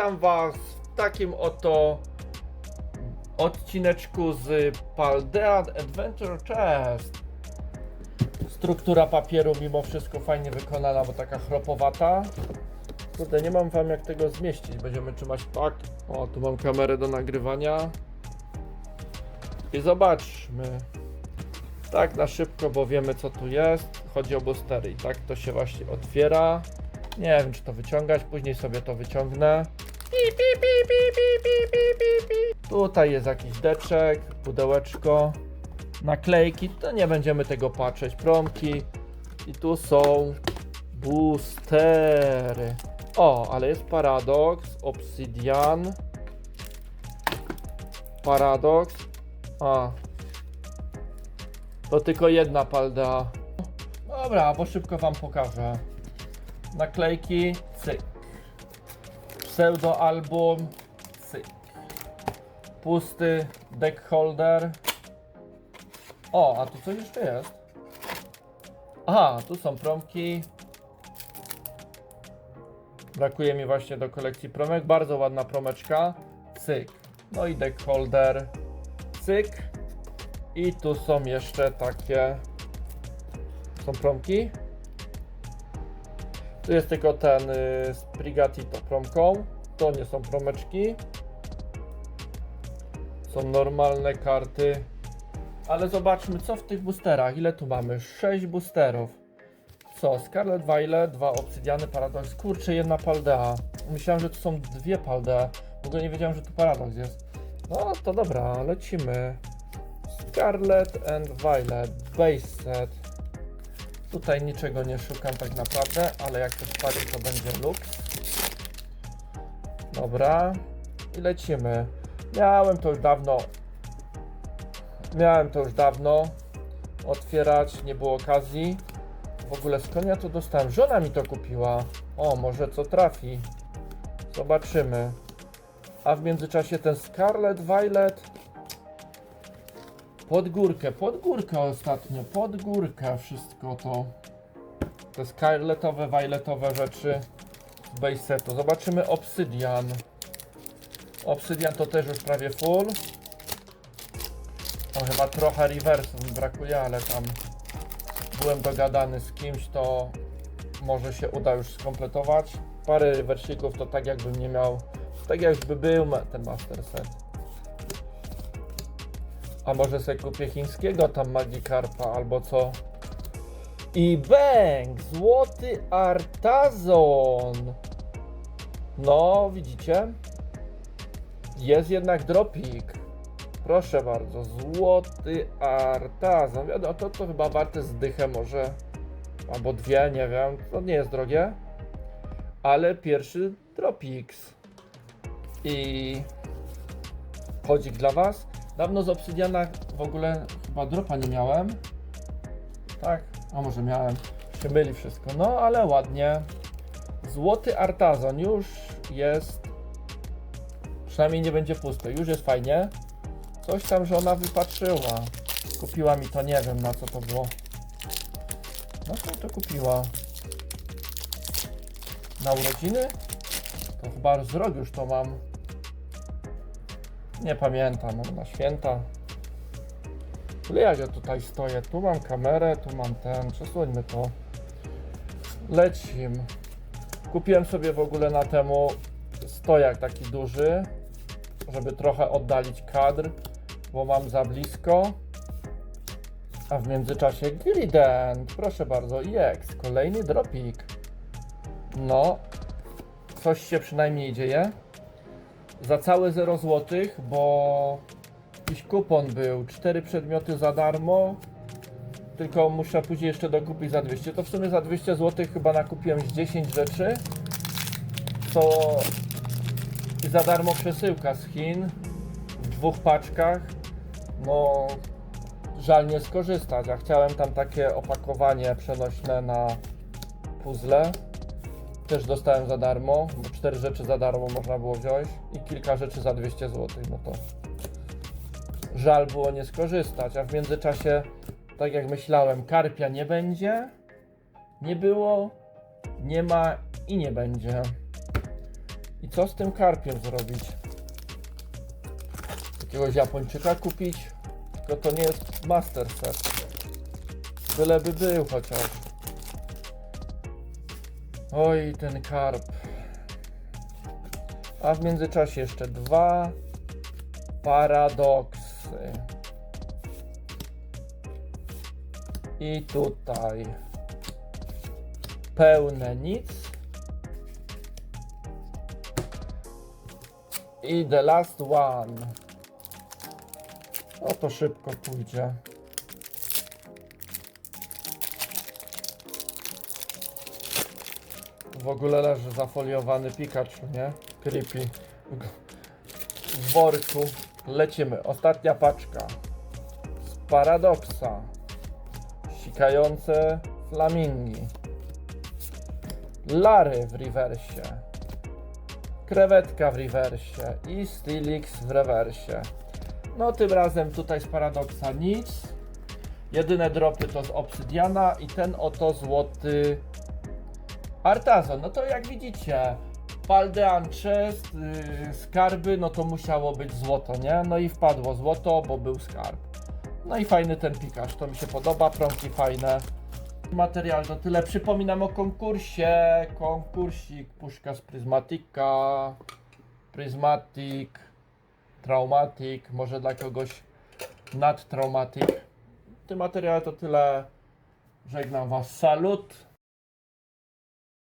Witam Was w takim oto odcineczku z Paldea Adventure Chest. Struktura papieru mimo wszystko fajnie wykonana, bo taka chropowata. Kurde, nie mam Wam jak tego zmieścić. Będziemy trzymać tak. O, tu mam kamerę do nagrywania. I zobaczmy. Tak na szybko, bo wiemy co tu jest. Chodzi o boostery i tak to się właśnie otwiera. Nie wiem czy to wyciągać, później sobie to wyciągnę. Pi, pi, pi, pi, pi, pi, pi, pi, pi. Tutaj jest jakiś deczek, pudełeczko, naklejki, to nie będziemy tego patrzeć, promki i tu są boostery. O, ale jest Paradox, Obsidian, Paradox, a, to tylko jedna palda. Dobra, bo szybko wam pokażę. Naklejki, cyk. Pseudo album, cyk. Pusty deck holder. O, a tu coś jeszcze jest. Aha, tu są promki. Brakuje mi właśnie do kolekcji promek. Bardzo ładna promeczka. Cyk. No i deck holder. Cyk. I tu są jeszcze takie. Są promki. Tu jest tylko ten y, z Prigatito promką. To nie są promeczki. Są normalne karty. Ale zobaczmy co w tych boosterach. Ile tu mamy? 6 boosterów. Co? Scarlet Violet, dwa Obsydiany, Paradox. Kurczę, jedna Paldea. Myślałem, że tu są dwie Paldea. W ogóle nie wiedziałem, że tu Paradox jest. No to dobra, lecimy. Scarlet and Violet Base Set. Tutaj niczego nie szukam tak naprawdę, ale jak to spadnie to będzie lux. Dobra. I lecimy. Miałem to już dawno. Miałem to już dawno. Otwierać, nie było okazji. W ogóle skąd ja to dostałem? Żona mi to kupiła. O, może co trafi. Zobaczymy. A w międzyczasie ten Scarlet Violet pod górkę, pod górkę ostatnio, pod górkę wszystko to. Te scarletowe, violetowe rzeczy z base setu. Zobaczymy Obsydian. Obsydian to też już prawie full. O, chyba trochę reverse brakuje, ale tam byłem dogadany z kimś, to może się uda już skompletować. Parę reversików to tak jakbym nie miał, tak jakby był ten master set. A może sobie kupię chińskiego tam Magikarpa albo co? I bang! Złoty Artazon! No, widzicie? Jest jednak dropik. Proszę bardzo, złoty Artazon. Wiadomo, to, to chyba warte zdychę może. Albo dwie, nie wiem. To nie jest drogie. Ale pierwszy dropix. I kodzik dla Was. Dawno z Obsydiana w ogóle chyba dropa nie miałem. Tak? A może miałem. Się myli wszystko. No ale ładnie. Złoty Artazon już jest. Przynajmniej nie będzie pusty. Już jest fajnie. Coś tam żona wypatrzyła. Kupiła mi to, nie wiem na co to było. Na co to kupiła? Na urodziny? To chyba z rok już to mam. Nie pamiętam, na święta. Ale jak ja tutaj stoję? Tu mam kamerę, tu mam ten. Przesuńmy to. Lecim. Kupiłem sobie w ogóle na temu stojak taki duży, żeby trochę oddalić kadr, bo mam za blisko. A w międzyczasie Grident, proszę bardzo, EX, kolejny dropik. No, coś się przynajmniej dzieje za całe 0 zł, bo jakiś kupon był, 4 przedmioty za darmo, tylko muszę później jeszcze dokupić za 200. To w sumie za 200 zł chyba nakupiłem z 10 rzeczy, co i za darmo przesyłka z Chin w dwóch paczkach. No, żal nie skorzystać. Ja chciałem tam takie opakowanie przenośne na puzzle też dostałem za darmo, bo cztery rzeczy za darmo można było wziąć i kilka rzeczy za 200 zł. No to żal było nie skorzystać, a w międzyczasie, tak jak myślałem, karpia nie będzie, nie było, nie ma i nie będzie. I I co z tym karpiem zrobić? Jakiegoś Japończyka kupić? Tylko to nie jest master set. Byleby był chociaż. Oj, ten karp. A w międzyczasie jeszcze dwa paradoksy. I tutaj pełne nic. I the last one. O to szybko pójdzie. W ogóle leży zafoliowany Pikachu, nie? Creepy. W worku. Lecimy. Ostatnia paczka. Z paradoksa. Sikające flamingi. Lary w rewersie. Krewetka w rewersie. I Stilix w rewersie. No tym razem tutaj z paradoksa nic. Jedyne dropy to z obsydiana i ten oto złoty Artazon. No to jak widzicie, Paldean Chest, yy, skarby, no to musiało być złoto, nie? No i wpadło złoto, bo był skarb. No i fajny ten pikasz, to mi się podoba, prąki fajne. Materiał to tyle. Przypominam o konkursie. Konkursik, puszka z Prismatika, Prismatic, Traumatic, może dla kogoś nadtraumatic. W tym materiale to tyle. Żegnam Was, salut.